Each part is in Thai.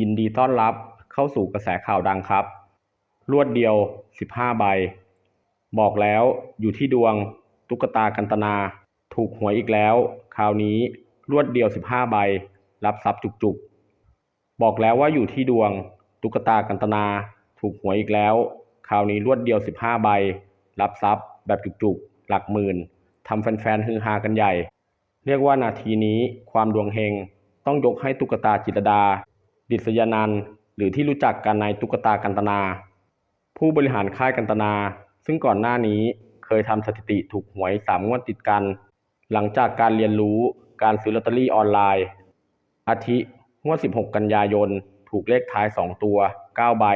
ยินดีต้อนรับเข้าสู่กระแสข่าวดังครับ รวดเดียว 15 ใบ บอกแล้วอยู่ที่ดวงตุ๊กตากันตนา ถูกหวยอีกแล้ว คราวนี้รวดเดียว 15 ใบ รับทรัพย์จุกๆ บอกแล้วว่าอยู่ที่ดวงตุ๊กตากันตนา ถูกหวยอีกแล้ว คราวนี้รวดเดียว 15 ใบ รับทรัพย์แบบจุกๆ หลักหมื่นทำแฟนๆฮือฮากันใหญ่ เรียกว่านาทีนี้ความดวงเฮงต้องยกให้ตุ๊กตาจิตรดา ดิษยานันหรือที่รู้จักกันในตุ๊กตากันตนา ผู้บริหารค่ายกันตนา ซึ่งก่อนหน้านี้เคยทำสถิติถูกหวยสามงวดติดกัน หลังจากการเรียนรู้การซื้อลอตเตอรี่ออนไลน์ อาทิงวด 16 กันยายน ถูกเลขท้าย 2 ตัว 9 ใบ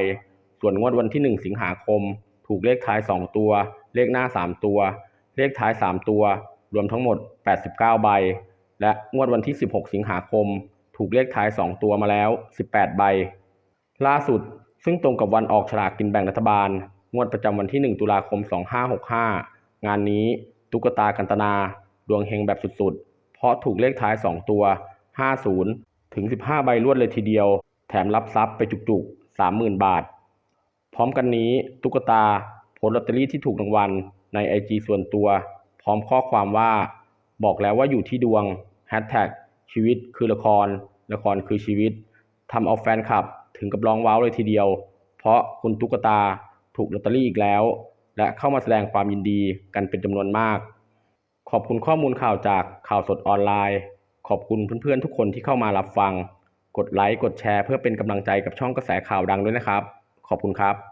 ส่วนงวดวันที่ 1 สิงหาคม ถูกเลขท้าย 2 ตัว เลขหน้า 3 ตัว เลขท้าย 3 ตัว รวมทั้งหมด 89 ใบ และงวดวันที่ 16 สิงหาคม ถูกเลขท้าย 2 ตัวมาแล้ว 18 ใบ ล่าสุดซึ่งตรงกับวันออกฉลากกินแบ่งรัฐบาล งวดประจำวันที่ 1 ตุลาคม 2565 งานนี้ตุ๊กตากันตนา ดวงเฮงแบบสุดๆ เพราะถูกเลขท้าย 2 ตัว 50 ถึง 15 ใบรวดเลยทีเดียว แถมรับทรัพย์ไปจุกๆ 30,000 บาท พร้อมกันนี้ตุ๊กตาโพสลอตเตอรี่ที่ถูกรางวัลในไอจส่วนตัว พร้อมข้อความว่า บอกแล้วว่าอยู่ที่ดวงแฮชแท็กชีวิตคือละคร ละครคือชีวิตทำเอาแฟนคลับถึงกับร้องว้าวเลยทีเดียว เพราะคุณตุ๊กตาถูกลอตเตอรี่อีกแล้ว และเข้ามาแสดงความยินดีกันเป็นจำนวนมาก ขอบคุณข้อมูลข่าวจากข่าวสดออนไลน์ ขอบคุณเพื่อนๆทุกคนที่เข้ามารับฟัง กดไลค์กดแชร์เพื่อเป็นกำลังใจกับช่องกระแสข่าวดังด้วยนะครับ ขอบคุณครับ